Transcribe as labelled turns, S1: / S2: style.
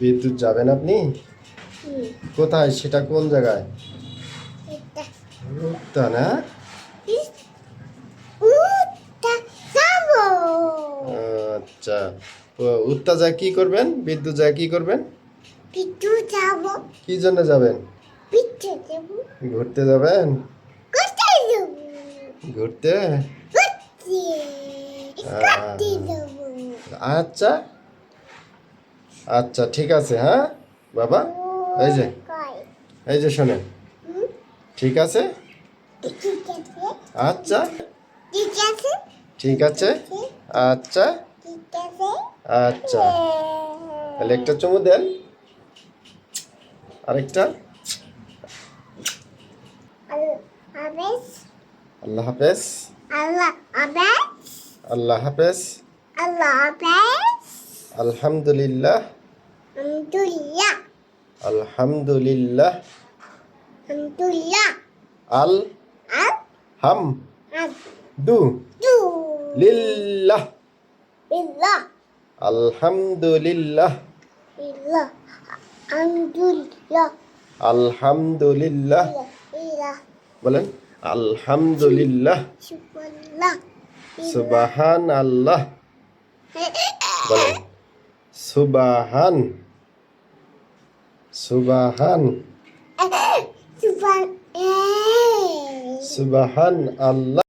S1: বিদ্যুৎ যাবেন আপনি? কোথায়? সেটা কোন জায়গায়? উত্তা না
S2: যাব।
S1: আচ্ছা। উত্তা যায় কি করবেন? বিদ্যুৎ যায় কি করবেন?
S2: পিটু যাব।
S1: কি জন্য যাবেন?
S2: পিটু যাব।
S1: ঘুরতে যাবেন?
S2: কোথায় যাব।
S1: ঘুরতে
S2: যাব।
S1: আচ্ছা। আচ্ছা ঠিক আছে হ্যাঁ? বাবা এই যে এই যে শোনেন। ঠিক আছে? আচ্ছা।
S2: ঠিক আছে?
S1: আচ্ছা। আচ্ছা। তাহলে একটা চুমু দেন। আরেকটা। আল্লাহ হাফেজ।
S2: আল্লাহ আবেশ
S1: আল্লাহ হাফেজ।
S2: আল্লাহ আবেশ
S1: Alhamdulillah.
S2: Alhamdulillah.
S1: Alhamdulillah.
S2: Alhamdulillah.
S1: Al.
S2: Al.
S1: Ham.
S2: Al.
S1: Du.
S2: Du.
S1: Lillah.
S2: Lillah.
S1: Alhamdulillah.
S2: Lillah. Alhamdulillah.
S1: Alhamdulillah.
S2: Lillah.
S1: Boleh? Alhamdulillah.
S2: Subhanallah.
S1: Subhanallah. Boleh. Subahan. Subahan. Eh,
S2: eh,
S1: Subahan. Subahan Allah.